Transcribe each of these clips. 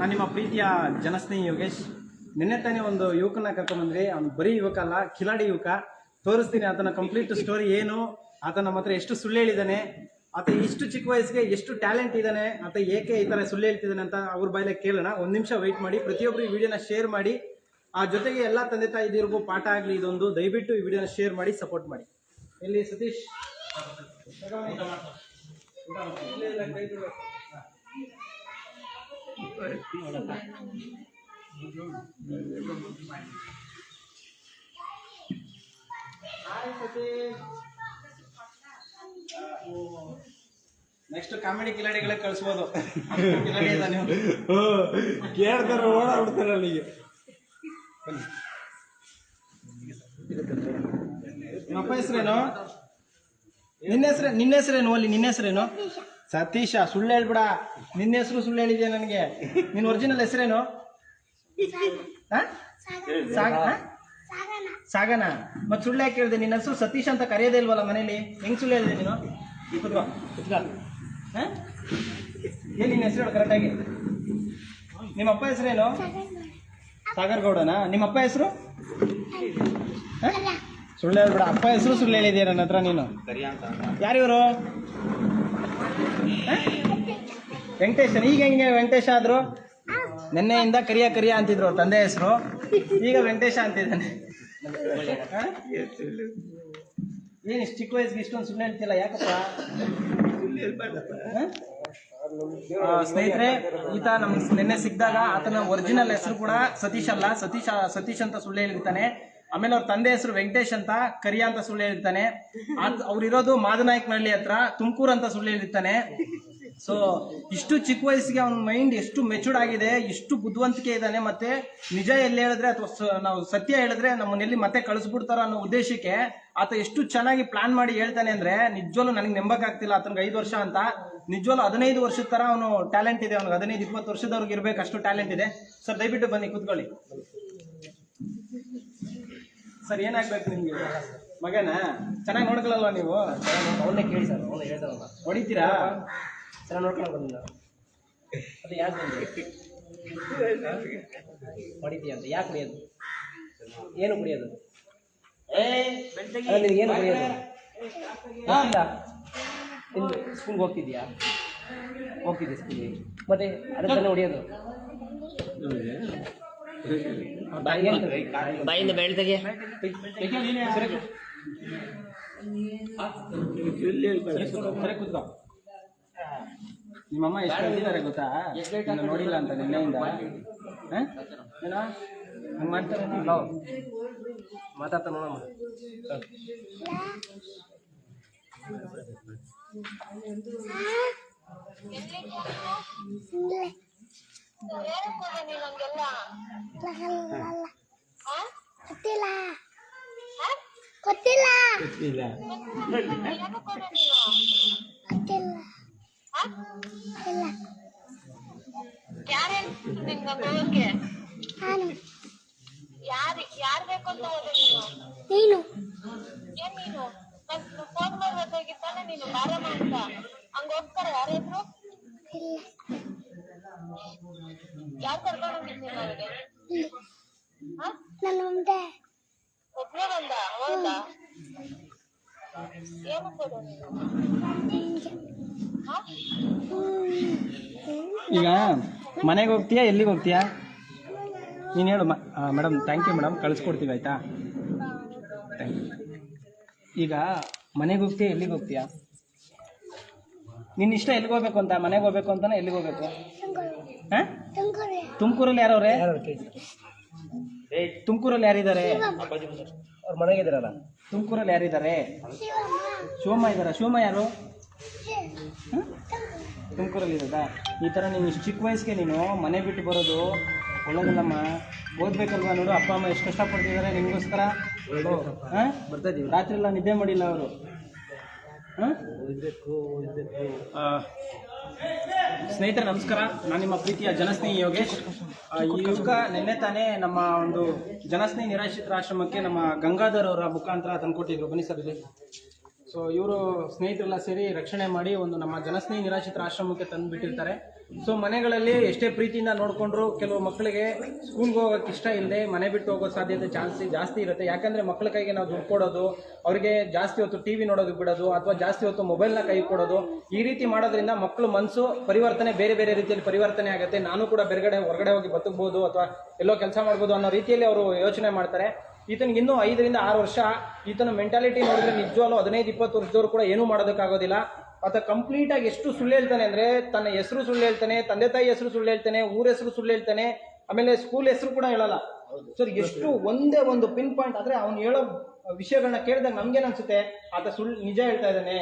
ನಾನು ನಿಮ್ಮ ಪ್ರೀತಿಯ ಜನಸ್ನೇಹಿ ಯೋಗೇಶ್. ನಿನ್ನೆ ತಾನೇ ಒಂದು ಯುವಕನ ಕರ್ಕೊಂಡ್ಬಂದ್ರಿ ಅವ್ನು ಬರೀ ಯುವಕ ಅಲ್ಲ, ಕಿಲಾಡಿ ಯುವಕ. ತೋರಿಸ್ತೀನಿ ಆತನ ಕಂಪ್ಲೀಟ್ ಸ್ಟೋರಿ ಏನು ಆತ ನಮ್ಮ ಹತ್ರ ಎಷ್ಟು ಸುಳ್ಳು ಹೇಳಿದ್ದಾನೆ ಆತ ಇಷ್ಟು ಚಿಕ್ಕ ವಯಸ್ಸಿಗೆ ಎಷ್ಟು ಟ್ಯಾಲೆಂಟ್ ಇದ್ದಾನೆ ಆತ ಏಕೆ ಈ ಥರ ಸುಳ್ಳು ಹೇಳ್ತಿದ್ದಾನೆ ಅಂತ ಅವ್ರ ಬಾಯಲ್ಲೇ ಕೇಳೋಣ. ಒಂದು ನಿಮಿಷ ವೆಯ್ಟ್ ಮಾಡಿ ಪ್ರತಿಯೊಬ್ಬರು ಈ ವಿಡಿಯೋನ ಶೇರ್ ಮಾಡಿ, ಆ ಜೊತೆಗೆ ಎಲ್ಲ ತಂದೆ ತಾಯಿದಿರಿಗೂ ಪಾಠ ಆಗಲಿ ಇದೊಂದು, ದಯವಿಟ್ಟು ಈ ವಿಡಿಯೋನ ಶೇರ್ ಮಾಡಿ ಸಪೋರ್ಟ್ ಮಾಡಿ. ಎಲ್ಲಿ ಸತೀಶ್? ನೆಕ್ಸ್ಟ್ ಕಾಮಿಡಿ ಕಿಲಾಡಿಗಳೇ ಕಳಿಸ್ಬೋದು. ಕೇಳ್ತಾರೆ ಓಡಾಡ್ಬಿಡ್ತಾರೆ ಅಲ್ಲಿಗೆ. ನಿಮ್ಮಪ್ಪ ಹೆಸರೇನು? ನಿನ್ನ ಹೆಸರು ನಿನ್ನ ಹೆಸರೇನು ಅಲ್ಲಿ? ನಿನ್ನ ಹೆಸರೇನು? ಸತೀಶ ಸುಳ್ಳು ಹೇಳ್ಬಿಡ. ನಿನ್ನ ಹೆಸರು ಸುಳ್ಳು ಹೇಳಿದ್ಯಾ ನನಗೆ? ನಿನ್ನ ಒರಿಜಿನಲ್ ಹೆಸರೇನು? ಸಾಗನ. ಮತ್ತೆ ಸುಳ್ಳು ಯಾಕೆ ಹೇಳಿದೆ? ನಿನ್ನ ಹೆಸರು ಸತೀಶ್ ಅಂತ ಕರೆಯೋದೇ ಇಲ್ವಲ್ಲ ಮನೇಲಿ? ಹೆಂಗ್ ಸುಳ್ಳು ಹೇಳಿದೆ ನೀನು? ಕುತ್ಕೋ? ಏನ್ ನಿನ್ನ ಹೆಸರು ಕರೆಕ್ಟಾಗಿ ನಿಮ್ಮಪ್ಪ ಹೆಸರೇನು? ಸಾಗರ್ ಗೌಡನಾ ನಿಮ್ಮಪ್ಪ ಹೆಸರು? ಹಾ? ಸುಳ್ಳು ಹೇಳ್ಬಿಡ. ಅಪ್ಪ ಹೆಸರು ಸುಳ್ಳು ಹೇಳಿದ್ಯಾ ನನ್ನ ಹತ್ರ ನೀನು? ಯಾರಿವರು ವೆಂಕಟೇಶನ್ ಈಗ ಹೆಂಗೆ ವೆಂಕಟೇಶ ಆದ್ರು? ನಿನ್ನೆಯಿಂದ ಕರಿಯ ಕರಿಯ ಅಂತಿದ್ರು ಅವ್ರ ತಂದೆ ಹೆಸರು. ಈಗ ವೆಂಕಟೇಶ ಅಂತಿದ್ದಾನೆ. ಏನು ಇಷ್ಟು ಚಿಕ್ಕ ವಯಸ್ಸಿಗೆ ಇಷ್ಟೊಂದು ಸುಳ್ಳು ಹೇಳ್ತಿಲ್ಲ, ಯಾಕಪ್ಪ? ಸ್ನೇಹಿತರೆ, ಈತ ನಮ್ಗೆ ನಿನ್ನೆ ಸಿಕ್ಕಿದಾಗ ಆತನ ಒರಿಜಿನಲ್ ಹೆಸರು ಕೂಡ ಸತೀಶ್ ಅಲ್ಲ. ಸತೀಶ್ ಸತೀಶ್ ಅಂತ ಸುಳ್ಳು ಹೇಳಿರ್ತಾನೆ. ಆಮೇಲೆ ಅವ್ರ ತಂದೆ ಹೆಸರು ವೆಂಕಟೇಶ್ ಅಂತ, ಕರಿಯ ಅಂತ ಸುಳ್ಳು ಹೇಳಿರ್ತಾನೆ. ಅವ್ರಿರೋದು ಮಾದನಾಯಕನಹಳ್ಳಿ ಹತ್ರ, ತುಮಕೂರು ಅಂತ ಸುಳ್ಳು ಹೇಳಿರ್ತಾನೆ. ಸೊ ಇಷ್ಟು ಚಿಕ್ಕ ವಯಸ್ಸಿಗೆ ಅವನ ಮೈಂಡ್ ಎಷ್ಟು ಮೆಚೂರ್ಡ್ ಆಗಿದೆ, ಇಷ್ಟು ಬುದ್ಧಿವಂತಿಕೆ ಇದ್ದಾನೆ, ಮತ್ತೆ ನಿಜ ಎಲ್ಲಿ ಹೇಳಿದ್ರೆ ಅಥವಾ ನಾವು ಸತ್ಯ ಹೇಳಿದ್ರೆ ನಮ್ಮನ್ನೆಲ್ಲಿ ಮತ್ತೆ ಕಳಿಸ್ಬಿಡ್ತಾರೋ ಅನ್ನೋ ಉದ್ದೇಶಕ್ಕೆ ಆತ ಎಷ್ಟು ಚೆನ್ನಾಗಿ ಪ್ಲಾನ್ ಮಾಡಿ ಹೇಳ್ತಾನೆ ಅಂದ್ರೆ ನಿಜವಲ್ಲೂ ನನಗೆ ನಂಬಕ್ಕಾಗ್ತಿಲ್ಲ ಆತನಿಗೆ ಐದು ವರ್ಷ ಅಂತ. ನಿಜವಲ್ಲೂ ಹದಿನೈದು ವರ್ಷದ ತರ ಅವನು ಟ್ಯಾಲೆಂಟ್ ಇದೆ, ಅವ್ನಿಗೆ ಹದಿನೈದು, ಇಪ್ಪತ್ತು ವರ್ಷದವ್ರಿಗೆ ಇರ್ಬೇಕು ಅಷ್ಟು ಟ್ಯಾಲೆಂಟ್ ಇದೆ. ಸರ್, ದಯವಿಟ್ಟು ಬನ್ನಿ, ಕೂತ್ಕೊಳ್ಳಿ. ಸರ್ ಏನಾಗ್ಬೇಕು ನಿಮ್ಗೆ? ಮಗನ? ಚೆನ್ನಾಗಿ ನೋಡ್ಕೊಳ್ಳಲ್ವಾ ನೀವು? ಅವನ್ನೇ ಕೇಳಿ ಸರ್ ಅವನ್ನ ಹೇಳ್ತಾರಲ್ಲ. ಹೊಡಿತೀರಾ? ಚೆನ್ನಾಗಿ ನೋಡ್ಕೊಂಡು ಬಂದಿಲ್ಲ. ಅದು ಯಾಕೆ ಬಂದೆ ಹೊಡಿತೀಯ ಅಂತ. ಯಾಕೆ ಕುಡಿಯೋದು ಏನು ಕುಡಿಯೋದು ನಿನಗೆ ಏನು ಕುಡಿಯೋದು ಇಲ್ಲಿ. ಸ್ಕೂಲ್ಗೆ ಹೋಗ್ತಿದ್ಯಾ? ಹೋಗ್ತಿದ್ದೆ ಸ್ಕೂಲಿಗೆ ಮತ್ತೆ ಅದಕ್ಕೆ ಹೊಡಿಯೋದು? ಬಾಯಿಂದ ಬೆಳೆ ತೆಗೆ ಸರಿ ಕೂತ್ಕೋ ನಿಮ್ಮಮ್ಮ ಎಷ್ಟು ಹೇಳ್ತಿದ್ದಾರೆ ಗೊತ್ತಾ ಇನ್ನು ನೋಡಿಲ್ಲ ಅಂತ ನಿನ್ನೆಯಿಂದ ಹ? ಏನೋ ಹಂಗ್ ಮಾಡ್ತಾರೆ ನೀವು? ಮಾತಾಡ್ತಾ ನೋಡಮ್ಮ ಗೊತ್ತಿಲ್ಲ ಗೊತ್ತಿಲ್ಲ ಇಲ್ಲ ಗೊತ್ತಿಲ್ಲ ಇಲ್ಲ ಯಾರೇ ನಿನ್ಗ ಹೋಗಕ್ಕೆ ನಾನು ಯಾರು ಯಾರು ಬೇಕು ಅಂತ ನೀನು ನೀನು ನೀನು ನಾನು ಫೋನ್ ಮಾಡ್ಬೇಕಾಗಿತ್ತಾನೆ ನೀನು ಬಾರಮ್ಮ ಅಂತ ಹಂಗ ಹೋಗ್ತಾರ ಯಾರಾದ್ರು ಇಲ್ಲ ಯಾರ್ ಕರ್ಕೊಂಡು ನನಗೆ ಬಂದ? ಹೌದಾ? ಏನು ನೀನು ಹಾ? ಈಗ ಮನೆಗೆ ಹೋಗ್ತೀಯಾ ಎಲ್ಲಿಗೆ ಹೋಗ್ತೀಯಾ? ನೀನು ಹೇಳು ಮೇಡಮ್ ಥ್ಯಾಂಕ್ ಯು ಮೇಡಮ್ ಕಳಿಸ್ಕೊಡ್ತೀವಿ ಆಯ್ತಾ? ಥ್ಯಾಂಕ್ ಯು ಈಗ ಮನೆಗೆ ಹೋಗ್ತೀಯಾ ಎಲ್ಲಿಗೆ ಹೋಗ್ತೀಯಾ? ನಿನ್ನ ಇಷ್ಟ ಎಲ್ಲಿಗೆ ಹೋಗ್ಬೇಕು ಅಂತ ಮನೆಗೆ ಹೋಗ್ಬೇಕು ಅಂತಾನೆ ಎಲ್ಲಿಗೆ ಹೋಗ್ಬೇಕು? ತುಮಕೂರಲ್ಲಿ. ಯಾರವ್ರೆ? ತುಮಕೂರಲ್ಲಿ ಯಾರಿದ್ದಾರೆ? ಅವ್ರ ಮನೆಗೆ ಇದಾರಲ್ಲ ತುಮಕೂರಲ್ಲಿ ಯಾರಿದ್ದಾರೆ? ಶಿವಮ್ಮ. ಇದಾರ ಇದ್ದಾರಾ? ಶಿವಮ್ಮ ಯಾರು? ತುಮಕೂರಲ್ಲಿ ಇರೋದಾ ಈ ಥರ ನೀನು ಇಷ್ಟು ಚಿಕ್ಕ ವಯಸ್ಸಿಗೆ ನೀನು ಮನೆ ಬಿಟ್ಟು ಬರೋದು ಒಳ್ಳೇದಲ್ಲಮ್ಮ. ಓದ್ಬೇಕಲ್ವಾ ನೋಡು ಅಪ್ಪ ಅಮ್ಮ ಎಷ್ಟು ಕಷ್ಟಪಡ್ತಿದ್ದಾರೆ ನಿಮಗೋಸ್ಕರ? ಹಾಂ? ಬರ್ತಾ ಇದೀವಿ. ರಾತ್ರಿ ಎಲ್ಲ ನಿದ್ದೆ ಮಾಡಿಲ್ಲ ಅವರು? ಹಾಂ? ಓದಬೇಕು ಓದಬೇಕು. ಸ್ನೇಹಿತರೆ, ನಮಸ್ಕಾರ. ನಾನು ನಿಮ್ಮ ಪ್ರೀತಿಯ ಜನಸ್ನೇಹಿ ಯೋಗೇಶ್. ಈ ಯುವಕ ನಿನ್ನೆ ತಾನೇ ನಮ್ಮ ಒಂದು ಜನಸ್ನೇಹಿ ನಿರಾಶ್ರಿತರ ಆಶ್ರಮಕ್ಕೆ ನಮ್ಮ ಗಂಗಾಧರ್ ಅವರ ಮುಖಾಂತರ ತಂದುಕೊಟ್ಟಿದ್ರು ಬನ್ನಿ ಸರ್ ಇಲ್ಲಿ. ಸೊ ಇವರು ಸ್ನೇಹಿತರೆಲ್ಲ ಸೇರಿ ರಕ್ಷಣೆ ಮಾಡಿ ಒಂದು ನಮ್ಮ ಜನಸ್ನೇಹಿ ನಿರಾಶ್ರಿತರ ಆಶ್ರಮಕ್ಕೆ ತಂದು ಬಿಟ್ಟಿರ್ತಾರೆ ಸೊ ಮನೆಗಳಲ್ಲಿ ಎಷ್ಟೇ ಪ್ರೀತಿಯಿಂದ ನೋಡಿಕೊಂಡ್ರು ಕೆಲವು ಮಕ್ಕಳಿಗೆ ಸ್ಕೂಲ್ಗೆ ಹೋಗೋಕೆ ಇಷ್ಟ ಇಲ್ಲದೆ ಮನೆ ಬಿಟ್ಟು ಹೋಗೋ ಸಾಧ್ಯತೆ ಚಾನ್ಸ್ ಜಾಸ್ತಿ ಇರುತ್ತೆ. ಯಾಕಂದರೆ ಮಕ್ಕಳ ಕೈಗೆ ನಾವು ದುಡ್ಡು ಕೊಡೋದು, ಅವರಿಗೆ ಜಾಸ್ತಿ ಹೊತ್ತು ಟಿ ವಿ ನೋಡೋದು ಬಿಡೋದು, ಅಥವಾ ಜಾಸ್ತಿ ಹೊತ್ತು ಮೊಬೈಲ್ನ ಕೈ ಕೊಡೋದು, ಈ ರೀತಿ ಮಾಡೋದ್ರಿಂದ ಮಕ್ಕಳು ಮನಸ್ಸು ಪರಿವರ್ತನೆ ಬೇರೆ ಬೇರೆ ರೀತಿಯಲ್ಲಿ ಪರಿವರ್ತನೆ ಆಗುತ್ತೆ. ನಾನು ಕೂಡ ಬೇರೆಗಡೆ, ಹೊರಗಡೆ ಹೋಗಿ ಬದುಕ್ಬೋದು ಅಥವಾ ಎಲ್ಲೋ ಕೆಲಸ ಮಾಡ್ಬೋದು ಅನ್ನೋ ರೀತಿಯಲ್ಲಿ ಅವರು ಯೋಚನೆ ಮಾಡ್ತಾರೆ. ಈತನಿಗೆ ಇನ್ನೂ ಐದರಿಂದ ಆರು ವರ್ಷ ಈತನ ಮೆಂಟಾಲಿಟಿ ನೋಡಿದ್ರೆ ನಿಜವಾಗ್ಲೂ ಹದಿನೈದು, ಇಪ್ಪತ್ತು ವರ್ಷದವರು ಕೂಡ ಏನೂ ಮಾಡೋದಕ್ಕಾಗೋದಿಲ್ಲ. ಆತ ಕಂಪ್ಲೀಟ್ ಆಗಿ ಎಷ್ಟು ಸುಳ್ಳು ಹೇಳ್ತಾನೆ ಅಂದ್ರೆ ತನ್ನ ಹೆಸರು ಸುಳ್ಳು ಹೇಳ್ತಾನೆ, ತಂದೆ ತಾಯಿ ಹೆಸರು ಸುಳ್ಳು ಹೇಳ್ತಾನೆ, ಊರ ಹೆಸರು ಸುಳ್ಳು ಹೇಳ್ತಾನೆ, ಆಮೇಲೆ ಸ್ಕೂಲ್ ಹೆಸರು ಕೂಡ ಹೇಳಲ್ಲ. ಸರ್ ಎಷ್ಟು ಒಂದೇ ಒಂದು ಪಿನ್ ಪಾಯಿಂಟ್ ಆದ್ರೆ ಅವ್ನು ಹೇಳೋ ವಿಷಯಗಳನ್ನ ಕೇಳಿದಾಗ ನಮ್ಗೇನ್ ಅನ್ಸುತ್ತೆ ಆತ ಸುಳ್ಳು ನಿಜ ಹೇಳ್ತಾ ಇದ್ದಾನೆ,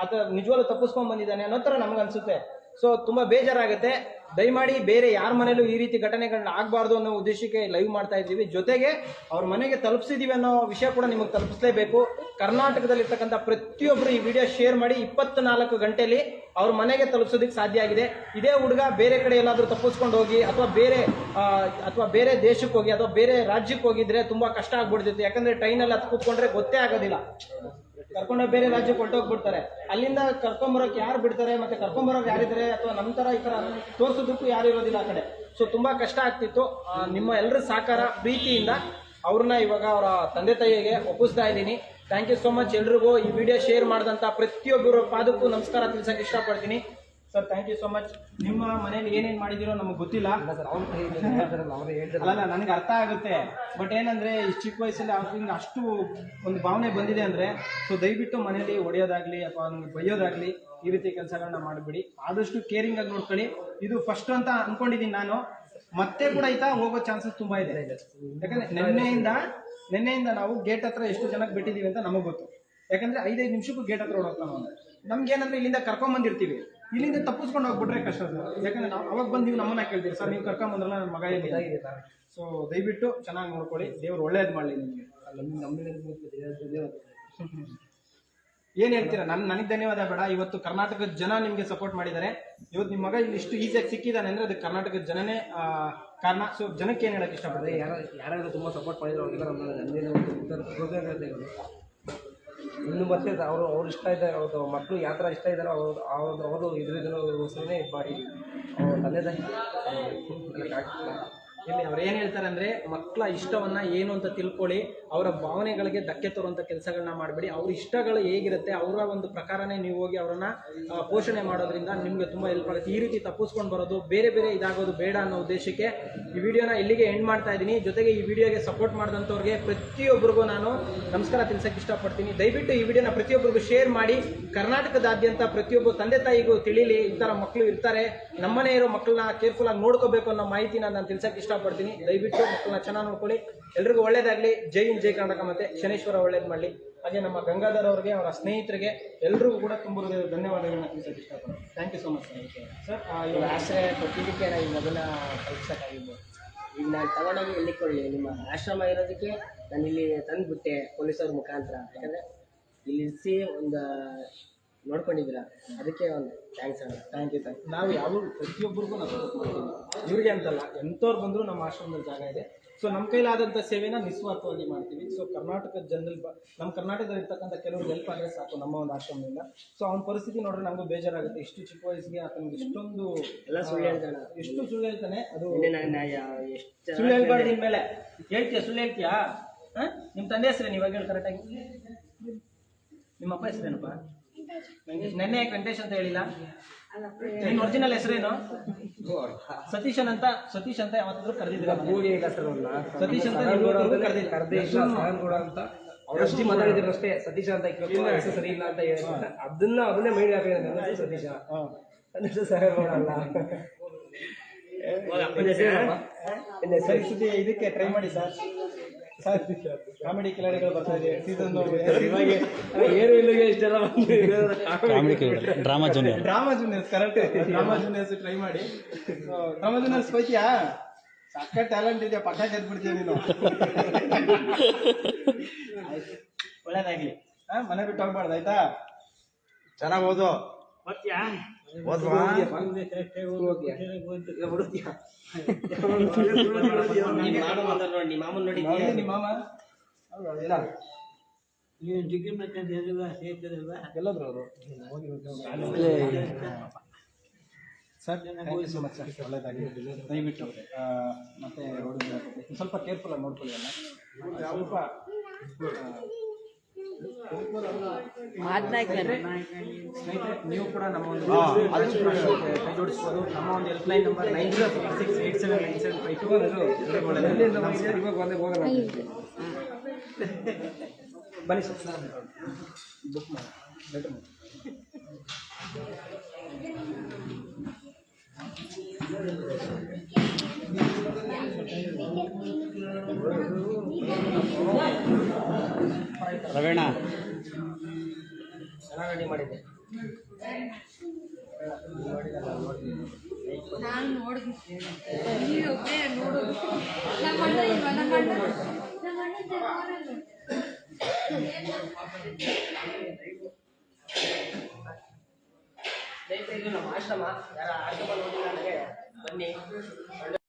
ಆತ ನಿಜವಾಗ್ಲೂ ತಪ್ಪಿಸ್ಕೊಂಡ್ ಬಂದಿದ್ದಾನೆ ಅನ್ನೋ ತರ ನಮ್ಗೆ ಅನ್ಸುತ್ತೆ ಸೊ ತುಂಬಾ ಬೇಜಾರಾಗುತ್ತೆ. ದಯಮಾಡಿ ಬೇರೆ ಯಾರ ಮನೇಲೂ ಈ ರೀತಿ ಘಟನೆಗಳನ್ನ ಆಗಬಾರ್ದು ಅನ್ನೋ ಉದ್ದೇಶಕ್ಕೆ ಲೈವ್ ಮಾಡ್ತಾ ಇದ್ದೀವಿ. ಜೊತೆಗೆ ಅವ್ರ ಮನೆಗೆ ತಲುಪಿಸಿದೀವಿ ಅನ್ನೋ ವಿಷಯ ಕೂಡ ನಿಮಗೆ ತಲುಪಿಸಲೇಬೇಕು. ಕರ್ನಾಟಕದಲ್ಲಿರ್ತಕ್ಕಂಥ ಪ್ರತಿಯೊಬ್ಬರು ಈ ವಿಡಿಯೋ ಶೇರ್ ಮಾಡಿ ಇಪ್ಪತ್ನಾಲ್ಕು ಗಂಟೆಯಲ್ಲಿ ಅವ್ರ ಮನೆಗೆ ತಲುಪಿಸೋದಕ್ಕೆ ಸಾಧ್ಯ ಆಗಿದೆ. ಇದೇ ಹುಡುಗ ಬೇರೆ ಕಡೆ ಎಲ್ಲಾದರೂ ತಪ್ಪಿಸ್ಕೊಂಡು ಹೋಗಿ ಅಥವಾ ಬೇರೆ ಅಥವಾ ಬೇರೆ ದೇಶಕ್ಕೆ ಹೋಗಿ ಅಥವಾ ಬೇರೆ ರಾಜ್ಯಕ್ಕೆ ಹೋಗಿದ್ರೆ ತುಂಬಾ ಕಷ್ಟ ಆಗ್ಬಿಡ್ತಿತ್ತು. ಯಾಕಂದ್ರೆ ಟ್ರೈನಲ್ಲಿ ಅದು ಕೂತ್ಕೊಂಡ್ರೆ ಗೊತ್ತೇ ಆಗೋದಿಲ್ಲ. ಕರ್ಕೊಂಡೋಗಿ ಬೇರೆ ರಾಜ್ಯಕ್ಕೆ ಹೊರಟೋಗ್ಬಿಡ್ತಾರೆ. ಅಲ್ಲಿಂದ ಕರ್ಕೊಂಬರೋಕೆ ಯಾರು ಬಿಡ್ತಾರೆ? ಮತ್ತೆ ಕರ್ಕೊಂಬರೋಕೆ ಯಾರಿದ್ದಾರೆ? ಅಥವಾ ನಮ್ಮ ತರ ಈ ಥರ ತೋರಿಸೋದಕ್ಕೂ ಯಾರು ಇರೋದಿಲ್ಲ ಆ ಕಡೆ. ಸೊ ತುಂಬಾ ಕಷ್ಟ ಆಗ್ತಿತ್ತು. ನಿಮ್ಮ ಎಲ್ಲರ ಸಹಕಾರ ಪ್ರೀತಿಯಿಂದ ಅವ್ರನ್ನ ಇವಾಗ ಅವರ ತಂದೆ ತಾಯಿಗೆ ಒಪ್ಪಿಸ್ತಾ ಇದ್ದೀನಿ. ಥ್ಯಾಂಕ್ ಯು ಸೋ ಮಚ್ ಎಲ್ರಿಗೂ. ಈ ವಿಡಿಯೋ ಶೇರ್ ಮಾಡಿದಂಥ ಪ್ರತಿಯೊಬ್ಬರ ಪಾದಕ್ಕೂ ನಮಸ್ಕಾರ ತಿಳಿಸಕ್ಕೆ ಇಷ್ಟಪಡ್ತೀನಿ. Sir thank you so much ನಿಮ್ಮ ಮನೇಲಿ ಏನೇನು ಮಾಡಿದಿರೋ ನಮಗೆ ಗೊತ್ತಿಲ್ಲ. ಅಲ್ಲ ನನಗೆ ಅರ್ಥ ಆಗುತ್ತೆ. ಬಟ್ ಏನಂದ್ರೆ ಇಷ್ಟು ಚಿಕ್ಕ ವಯಸ್ಸಲ್ಲಿ ಅವ್ರಿಗೆ ಅಷ್ಟು ಒಂದು ಭಾವನೆ ಬಂದಿದೆ ಅಂದ್ರೆ ಸೊ ದಯವಿಟ್ಟು ಮನೇಲಿ ಹೊಡೆಯೋದಾಗ್ಲಿ ಅಥವಾ ನಮ್ಗೆ ಬೈಯೋದಾಗ್ಲಿ ಈ ರೀತಿ ಕೆಲಸಗಳನ್ನ ಮಾಡಿಬಿಡಿ. ಆದಷ್ಟು ಕೇರಿಂಗ್ ಆಗಿ ನೋಡ್ಕೊಳ್ಳಿ. ಇದು ಫಸ್ಟ್ ಅಂತ ಅನ್ಕೊಂಡಿದ್ದೀನಿ ನಾನು. ಮತ್ತೆ ಕೂಡ ಆಯ್ತಾ ಹೋಗೋ ಚಾನ್ಸಸ್ ತುಂಬಾ ಇದೆ. ಯಾಕಂದ್ರೆ ನಿನ್ನೆಯಿಂದ ನಿನ್ನೆಯಿಂದ ನಾವು ಗೇಟ್ ಹತ್ರ ಎಷ್ಟು ಜನಕ್ಕೆ ಬಿಟ್ಟಿದೀವಿ ಅಂತ ನಮಗೆ ಗೊತ್ತು. ಯಾಕಂದ್ರೆ ಐದೈದು ನಿಮಿಷಕ್ಕೂ ಗೇಟ್ ಹತ್ರ ಹೊಡೋಗ್ತಾನ ಅವನು. ನಮ್ಗೆ ಏನಂದ್ರೆ ಇಲ್ಲಿಂದ ಕರ್ಕೊಂಡ್ ಬಂದಿರ್ತೀವಿ ಇಲ್ಲಿಂದ ತಪ್ಪಿಸ್ಕೊಂಡು ಹೋಗ್ಬಿಟ್ರೆ ಕಷ್ಟ ಸರ್. ಯಾಕಂದ್ರೆ ನಾವು ಅವಾಗ ಬಂದು ನೀವು ನಮ್ಮನ್ನ ಕೇಳ್ತೀರಿ. ಸರ್, ನೀವು ಕರ್ಕೊಂಡ್ ಬಂದ್ರಲ್ಲ ನನ್ನ ಮಗ ಏನಿದೆ ಸೊ ದಯವಿಟ್ಟು ಚೆನ್ನಾಗಿ ನೋಡ್ಕೊಳ್ಳಿ. ದೇವ್ರು ಒಳ್ಳೇದು ಮಾಡಲಿ ನಿಮಗೆ. ಏನು ಹೇಳ್ತೀರಾ? ನನ್ ನನಗೆ ಧನ್ಯವಾದ ಬೇಡ. ಇವತ್ತು ಕರ್ನಾಟಕದ ಜನ ನಿಮ್ಗೆ ಸಪೋರ್ಟ್ ಮಾಡಿದ್ದಾರೆ. ಇವತ್ತು ನಿಮ್ಮ ಮಗ ಇಲ್ಲಿ ಇಷ್ಟು ಈಸಿಯಾಗಿ ಸಿಕ್ಕಿದ್ದಾನೆ ಅಂದ್ರೆ ಅದಕ್ಕೆ ಕರ್ನಾಟಕದ ಜನನೇ ಕಾರಣ. ಸೊ ಜನಕ್ಕೆ ಏನ್ ಹೇಳಕ್ ಇಷ್ಟಪಡ್ತಾರೆ? ಯಾರು ಯಾರು ತುಂಬಾ ಸಪೋರ್ಟ್ ಮಾಡಿದ್ರು ಅವರಿಗೆ ನಮ್ಮ ಇನ್ನು ಮತ್ತೆ ಅವರು ಅವ್ರು ಇಷ್ಟ ಇದ್ದಾರೆ ಅವ್ರದ್ದು ಮಕ್ಕಳು ಯಾವ ಥರ ಇಷ್ಟ ಇದ್ದಾರೋ ಅವ್ರು ಅವ್ರದ್ದು ಅವರು ಇದ್ರಿಗೋಸ್ಕರನೇ ಇದು ಮಾಡಿ ಅವ್ರ ತಂದೆ ತಾಯಿ ಇಲ್ಲಿ ಅವ್ರು ಏನು ಹೇಳ್ತಾರೆ ಅಂದರೆ ಮಕ್ಕಳ ಇಷ್ಟವನ್ನ ಏನು ಅಂತ ತಿಳ್ಕೊಳ್ಳಿ, ಅವರ ಭಾವನೆಗಳಿಗೆ ಧಕ್ಕೆ ತರುವಂತ ಕೆಲಸಗಳನ್ನ ಮಾಡಬೇಡಿ. ಅವ್ರ ಇಷ್ಟಗಳು ಹೇಗಿರುತ್ತೆ, ಅವರ ಒಂದು ಪ್ರಕಾರನೇ ನೀವು ಹೋಗಿ ಅವರನ್ನ ಪೋಷಣೆ ಮಾಡೋದ್ರಿಂದ ನಿಮಗೆ ತುಂಬಾ ಹೆಲ್ಪ್ ಆಗುತ್ತೆ. ಈ ರೀತಿ ತಪ್ಪಿಸ್ಕೊಂಡು ಬರೋದು, ಬೇರೆ ಬೇರೆ ಇದಾಗೋದು ಬೇಡ ಅನ್ನೋ ಉದ್ದೇಶಕ್ಕೆ ಈ ವಿಡಿಯೋನ ಇಲ್ಲಿಗೆ ಎಂಡ್ ಮಾಡ್ತಾ ಇದ್ದೀನಿ. ಜೊತೆಗೆ ಈ ವಿಡಿಯೋಗೆ ಸಪೋರ್ಟ್ ಮಾಡಿದಂಥವ್ರಿಗೆ ಪ್ರತಿಯೊಬ್ಬರಿಗೂ ನಾನು ನಮಸ್ಕಾರ ತಿಳಿಸಕ್ಕೆ ಇಷ್ಟಪಡ್ತೀನಿ. ದಯವಿಟ್ಟು ಈ ವಿಡಿಯೋನ ಪ್ರತಿಯೊಬ್ಬರಿಗೂ ಶೇರ್ ಮಾಡಿ. ಕರ್ನಾಟಕದಾದ್ಯಂತ ಪ್ರತಿಯೊಬ್ಬ ತಂದೆ ತಾಯಿಗೂ ತಿಳಿಲಿ, ಈ ಥರ ಮಕ್ಕಳು ಇರ್ತಾರೆ. ನಮ್ಮನೆ ಇರೋ ಮಕ್ಕಳನ್ನ ಕೇರ್ಫುಲ್ ಆಗಿ ನೋಡ್ಕೋಬೇಕು ಅನ್ನೋ ಮಾಹಿತಿನ ನಾನು ತಿಳಿಸಕ್ಕೆ ಇಷ್ಟಪಡ್ತೀನಿ. ದಯವಿಟ್ಟು ಮಕ್ಕಳನ್ನ ಚೆನ್ನಾಗಿ ನೋಡ್ಕೊಳ್ಳಿ. ಎಲ್ರಿಗೂ ಒಳ್ಳೇದಾಗಲಿ. ಜೈ ಇನ್ ಜೈ ಕರ್ನಾಟಕ ಮತ್ತೆ ಶನೇಶ್ವರ ಒಳ್ಳೇದು ಮಾಡಲಿ. ಹಾಗೆ ನಮ್ಮ ಗಂಗಾಧರ್ ಅವರಿಗೆ, ಅವರ ಸ್ನೇಹಿತರಿಗೆ ಎಲ್ರಿಗೂ ಕೂಡ ತುಂಬ ಧನ್ಯವಾದಗಳನ್ನ ತಿಳಿಸೋಕೆ ಇಷ್ಟಪಡ್ತೀನಿ. Thank you so much sir ಇವಾಗ ಆಶ್ರಯ ಕೊಟ್ಟಿದ್ದಕ್ಕೆ ಈ ಮೊದಲ ಕಲ್ಸಕ್ಕಾಗಿದ್ದು ಈಗ ನಾನು ತಗೊಂಡೋಗಿ ಎಲ್ಲಿ ಕೊಡಲಿ ನಿಮ್ಮ ಆಶ್ರಮ ಇರೋದಕ್ಕೆ ನಾನು ಇಲ್ಲಿ ತಂದುಬಿಟ್ಟೆ ಪೊಲೀಸರ ಮುಖಾಂತರ. ಯಾಕಂದರೆ ಇಲ್ಲಿ ಸಿ ಒಂದು ನೋಡ್ಕೊಂಡಿದ್ದೀರ? ಅದಕ್ಕೆ ಒಂದು ಥ್ಯಾಂಕ್ಸ್ ಅಣ್ಣ. ಥ್ಯಾಂಕ್ ಯು ಥ್ಯಾಂಕ್ ನಾವು ಯಾವ ಪ್ರತಿಯೊಬ್ಬರಿಗೂ ನಾವು ಸಪೋರ್ಟ್ ಮಾಡ್ತೀವಿ. ಇವ್ರಿಗೆ ಅಂತಲ್ಲ ಎಂಥವ್ರು ಬಂದರೂ ನಮ್ಮ ಆಶ್ರಮದಲ್ಲಿ ಜಾಗ ಇದೆ. ಸೊ ನಮ್ಮ ಕೈಲಾದಂಥ ಸೇವೆನ ನಿಸ್ವಾರ್ಥವಾಗಿ ಮಾಡ್ತೀವಿ. ಸೊ ಕರ್ನಾಟಕದ ಜನರಲ್ಲಿ ಬ ನಮ್ಮ ಕರ್ನಾಟಕದಲ್ಲಿ ಇರ್ತಕ್ಕಂಥ ಕೆಲವ್ರಿಗೆ ಹೆಲ್ಪ್ ಆದರೆ ಸಾಕು ನಮ್ಮ ಒಂದು ಆಶ್ರಮದಿಂದ. ಸೊ ಅವ್ನ ಪರಿಸ್ಥಿತಿ ನೋಡ್ರೆ ನಮಗೂ ಬೇಜಾರಾಗುತ್ತೆ. ಇಷ್ಟು ಚಿಕ್ಕ ವಯಸ್ಸಿಗೆ ಆತನಿಗೆ ಇಷ್ಟೊಂದು ಎಲ್ಲ ಸುಳ್ಳು ಹೇಳ್ತಾನೆ. ಎಷ್ಟು ಸುಳ್ಳು ಹೇಳ್ತಾನೆ. ಅದು ಸುಳ್ಳು ಹೇಳ್ಬಾರ್ದು ನಿಮ್ಮ ಮೇಲೆ ಹೇಳ್ತೀಯ? ಸುಳ್ಳು ಹೇಳ್ತೀಯಾ? ಹಾಂ? ನಿಮ್ಮ ತಂದೆ ಹೆಸರೇನು? ಇವಾಗ ಹೇಳಿ ಕರೆಕ್ಟಾಗಿ ನಿಮ್ಮ ಅಪ್ಪ ಹೆಸರೇನಪ್ಪ? ವೆಂಕಟೇಶ್ ನೆನ್ನೆ ಯಾಕೆ ವೆಂಕಟೇಶ್ ಅಂತ ಹೇಳಿಲ್ಲ. ನಿನ್ನ ಒರಿಜಿನಲ್ ಹೆಸರೇನು? ಸತೀಶ್ ಅಂತ ಸತೀಶ್ ಅಂತ ಯಾವತ್ತಾದ್ರೂ ಅವ್ರನ್ನ. ಸತೀಶ್ ಅಂತ ಅಂತ. ಮಾತಾಡಿದ್ರು ಅಷ್ಟೇ ಸತೀಶ ಅಂತ ಸರಿ ಇಲ್ಲ ಅಂತ ಹೇಳಿದ್ರೆ ಅದನ್ನ ಅದನ್ನೇ ಮೈಂಡ್ ಹಾಕಿದ್ರೆ ಸತೀಶ್? ನನ್ನ? ನಿನ್ನ ಹೆಸರು ಇದಕ್ಕೆ ಟ್ರೈ ಮಾಡಿ ಸರ್. ಕಾಮಿಡಿ ಕಿಲಾಡಿಗಳು ಬರ್ತಾ ಇದೆ. ಸೀಸನ್ ಇವಾಗ ಏನು ಇಲ್ಲಿಗೆ ಇಷ್ಟೆಲ್ಲ comedy drama junior drama juniors correct drama juniors try ಮಾಡಿ. ಡ್ರಾಮಾ ಜೂನಿಯರ್ಸ್ ಹೋಯ್ತೀಯಾ ಸಕ್ಕ ಟ್ಯಾಲೆಂಟ್ ಇದೆಯಾ ಪಟ್ಟ ಗೆದ್ಬಿಡ್ತೀಯ ನೀನು. ಒಳ್ಳೇದಾಗ್ಲಿ. ಹಾ ಮನೆ ಬಿಟ್ಟು ಹೋಗ್ಬಾರ್ದು ಆಯ್ತಾ? ಚೆನ್ನಾಗಿ ಓದು. ಮಾಮ? ಇಲ್ಲ ಎಲ್ಲೋದ್ರು ಅವರು. ಸರ್ ಸೊ ಮಚ್ ಸರ್ ಒಳ್ಳೆಯದಾಗಿ ದಯವಿಟ್ಟು ಮತ್ತೆ ಸ್ವಲ್ಪ ಕೇರ್ಫುಲ್ ಆಗಿ ನೋಡ್ಕೊಳ್ಳಿ ಅಲ್ಲ ಸ್ವಲ್ಪ ಸ್ನೇಹಿತರೆ ನೀವು ಕೂಡ ನಮ್ಮ ಒಂದು ಆದಷ್ಟು ಕೈ ಜೋಡಿಸ್ಬೋದು ನಮ್ಮ ಒಂದು help line number nine zero six eight seven nine seven five two ಬನ್ನಿ ಸರ್. ಬುಕ್ ಮಾಡಿ. ರವೇಣ. ಚೆನ್ನಾಗಿ ರೆಡಿ ಮಾಡಿದ್ದೆ ನಾನು ನೋಡಿದ್ದೆ ನೀವೊಬ್ಬರೇ ನೋಡೋದು ನಮ್ಮ ಅಣ್ಣ ಇಲ್ವಾ ನಮ್ಮ ಅಣ್ಣ ನಮ್ಮ ಅಣ್ಣ ಇದು ನಮ್ಮ ಆಶ್ರಮ ಯಾರ ಆಶ್ರಮ ನೋಡಿ ನನಗೆ ಬನ್ನಿ.